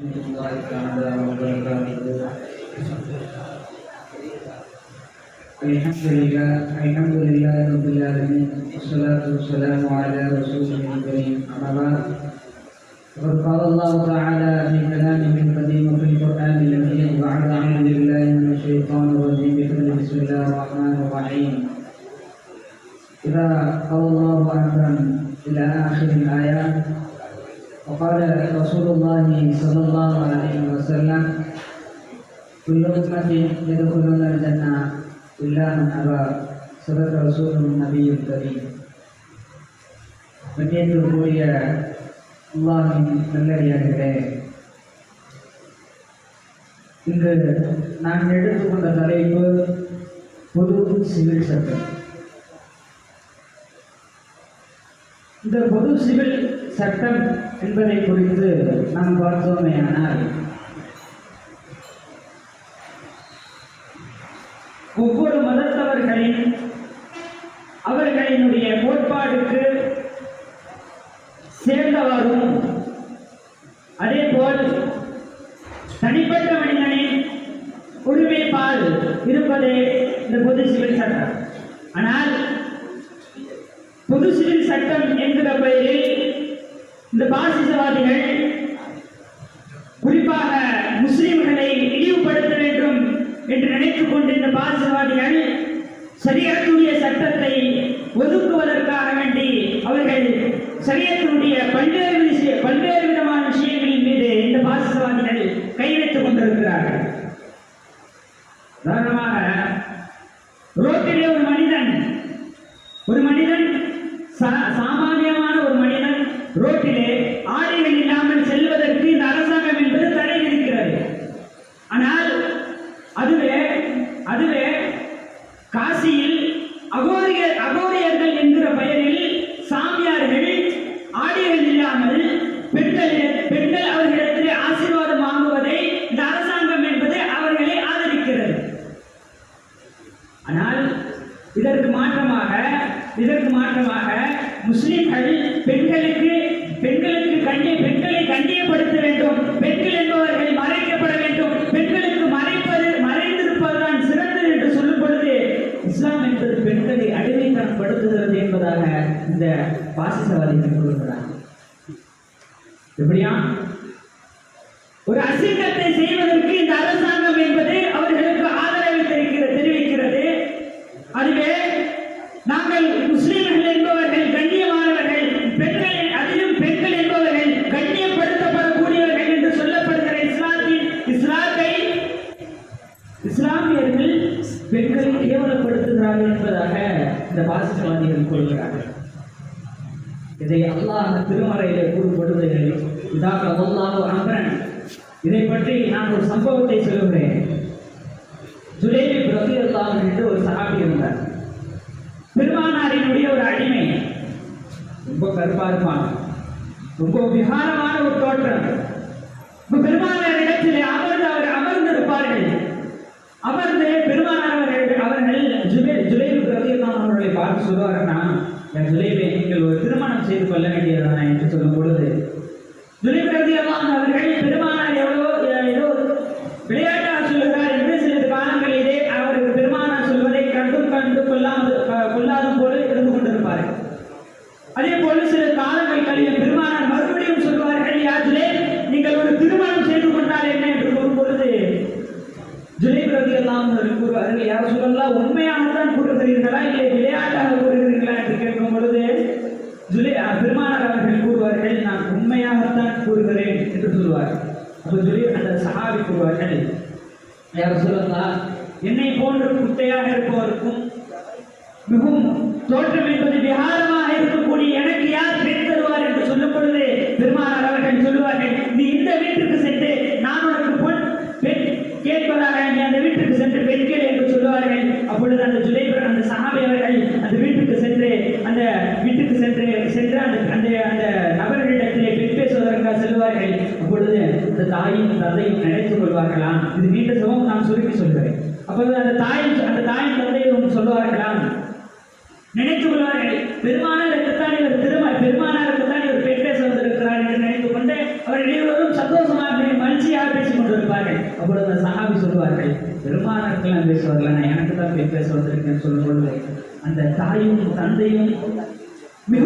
الحمد لله الحمد لله رب العالمين والصلاة والسلام على رسوله الكريم أما بعد فقد قال الله تعالى في كلامه القديم وفي القرآن المجيد بعد أعوذ بالله من الشيطان الرجيم بسم الله الرحمن الرحيم إذا قال الله أمرا إلى آخر الآيات وقال رسول الله صلى الله عليه وسلم كل أمة يدخلون الجنة إلا من أبى صدق رسول النبي الكريم கண்ணியத்திற்குரிய அல்லாஹின் நல்லடியார்களே இன்று நான் எடுத்துக்கொண்ட தலைப்பு பொது சிவில் சட்டம் இந்த பொது சிவில் சட்டம் என்பதை குறித்து நாம் பார்த்தோமேயானால் ஒவ்வொரு மதத்தவர்களின் அவர்களினுடைய கோட்பாடுக்கு சேர்ந்தவரும் அதேபோல் தனிப்பட்ட மனிதனின் உரிமைப்பால் இருப்பதே இந்த பொது சிவில் சட்டம். ஆனால் பொது சிவில் சட்டம் என்கிற பெயரில் இந்த பாசிசவாதிகள் குறிப்பாக முஸ்லிம்களை இழிவுபடுத்த வேண்டும் என்று நினைத்துக் கொண்டு இந்த பாசிசவாதிகள் சரியத்துடைய சட்டத்தை ஒதுக்குவதற்காக வேண்டி அவர்கள் சரியத்தினுடைய பல்வேறு விஷய பல்வேறு விதமான விஷயங்களின் மீது இந்த பாசிசவாதிகள் கை வைத்துக் கொண்டிருக்கிறார்கள். பாசிசவாதிகள் கூறுகிறார் எப்படியா ஒரு அசிங்கத்தை செய்வதற்கு இந்த அரசாங்கம் என்பது அவர்களுக்கு ஆதரவு தெரிவிக்கிறது தெரிவிக்கிறது அதுவே நாங்கள் முஸ்லிம்கள் என்பவர்கள் கண்ணியமானவர்கள் பெண்கள் அதிலும் பெண்கள் என்பவர்கள் கண்ணியப்படுத்தப்படக்கூடியவர்கள் என்று சொல்லப்படுகிற இஸ்லாத்தின் இஸ்லாத்தை இஸ்லாமியர்கள் பெண்களை கேவலப்படுத்துகிறார்கள் என்பதாக இந்த பாசிசவாதிகள் கொள்கிறார்கள் இதை அல்லாஹ் திருமறையிலே கூறுபடுவது இதாக அல்லாஹ் அமரன் இதை பற்றி நான் ஒரு சம்பவத்தை சொல்லுகிறேன். ஜுலேபி பிரதி என்று ஒரு சகாபி இருந்தார். பெருமானாரினுடைய ஒரு அடிமை. ரொம்ப கருப்பா இருப்பான் ரொம்ப விகாரமான ஒரு தோற்றம். பெருமானார் இடத்திலே அமர்ந்து அவர் அமர்ந்திருப்பார்கள். அமர்ந்து பெருமானார் அவர்கள் அவர்கள் ஜுலே ஜுலேபி பிரதி அவர்களை பார்த்து சொல்லுவார்கள்னா என் ஜுலே திருமணம் செய்து கொள்ள வேண்டியதானா என்று சொல்லும் பொழுது ஜுலேபி அல்லாஹ் அவர்கள் பெருமானார் எவ்வளோ ஏதோ விளையாட்டாக சொல்லுகிறார் என்று சிறிது காலங்களிலே இதே அவருக்கு பெருமானார் சொல்வதை கண்டும் கண்டு கொள்ளாமல் கொள்ளாதும் போல இருந்து கொண்டிருப்பார்கள் அதே போல சில காலங்கள் கழிய பெருமானார் மறுபடியும் சொல்வார்கள் யாஜிலே நீங்கள் ஒரு திருமணம் செய்து கொண்டால் என்ன? என்று கூறும் பொழுது ஜுலைபிரதி எல்லாம் கூறுவார்கள் யார் சொல்லலாம் உண்மையாகத்தான் கூறுகிறீர்களா? இல்லை விளையாட்டாக கூறுகிறீர்களா? என்று கேட்கும் பொழுது ஜுலை பெருமானார் அவர்கள் கூறுவார்கள் நான் உண்மையாகத்தான் கூறுகிறேன் என்று சொல்வார்கள் அப்போ ஜுலை அந்த சஹாபி கூறுவார்கள் யார் சொல்லலாம் என்னை போன்ற குட்டையாக இருப்பவருக்கும் மிகவும் தோற்றம் என்பது விகாரமாக இருக்கக்கூடிய எனக்கு அவர்கள் அந்த அந்த அந்த நபர்களிடத்திலே செல்வார்கள். அப்பொழுது அந்த தாயும் தந்தையும் நினைத்துக் கொள்வார்களாம். இது நீண்ட சுகம் நான் சுருக்கி சொல்கிறேன். அப்பொழுது அந்த தாயும் அந்த தாயும் தந்தையும் சொல்வார்களாம். நினைத்துக் கொள்வார்கள். பெருமானாருக்குத்தான் இவர் திரும பெருமானாருக்குத்தான் இவர் பெண் பேச வந்திருக்கிறார் என்று நினைத்துக் கொண்டு அவர்கள் இருவரும் சந்தோஷமாக மகிழ்ச்சியாக பேசிக் கொண்டிருப்பார்கள். அப்பொழுது அந்த சகாபி சொல்வார்கள் பெருமானாருக்கெல்லாம் பேசுவார்கள்? எனக்கு தான் பெண் பேச வந்திருக்கேன்னு சொல்லும்போது அந்த தாயும் தந்தையும் 没有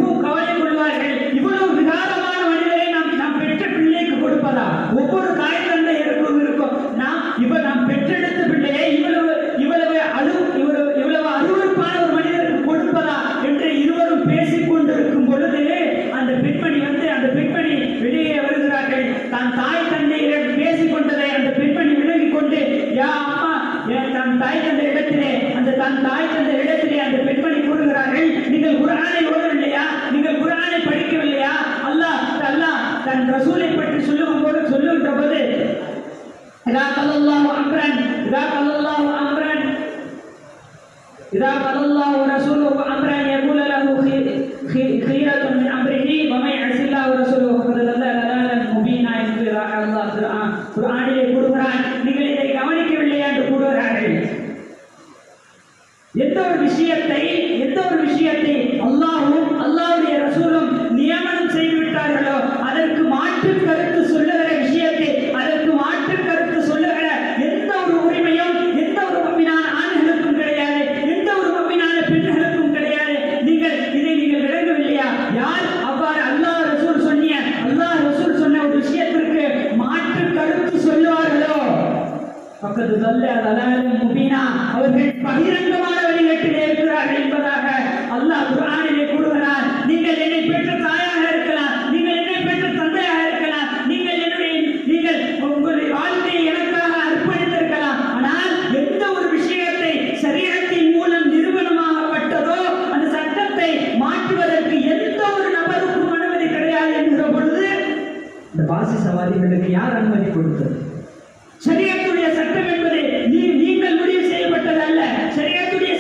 إذا قضى الله ورسوله أمرا يقول له خيرة من أمره ومن يعص الله ورسوله فقد ضل பக்கத்து சொல்ல அலாலும் முபீனா அவர்கள் பகிரங்கமான வழிகட்டில் இருக்கிறார்கள் என்பதாக அல்லாஹ் குரானிலே கூறுகிறார். நீங்கள் என்னை பெற்ற தாயாக இருக்கலாம் நீங்கள் என்னை பெற்ற தந்தையாக இருக்கலாம் நீங்கள் என்னுடைய நீங்கள் உங்களுடைய வாழ்க்கையை எனக்காக அர்ப்பணித்திருக்கலாம். ஆனால் எந்த ஒரு விஷயத்தை சரீரத்தின் மூலம் நிறுவனமாகப்பட்டதோ அந்த சட்டத்தை மாற்றுவதற்கு எந்த ஒரு நபருக்கும் அனுமதி கிடையாது என்கிற பொழுது இந்த பாசி சவாதிகளுக்கு யார் அனுமதி கொடுத்தது? சரியாத்துடைய சட்டம் என்பது நீங்கள் முடிவு செய்யப்பட்டது அல்ல சரியாத்துடைய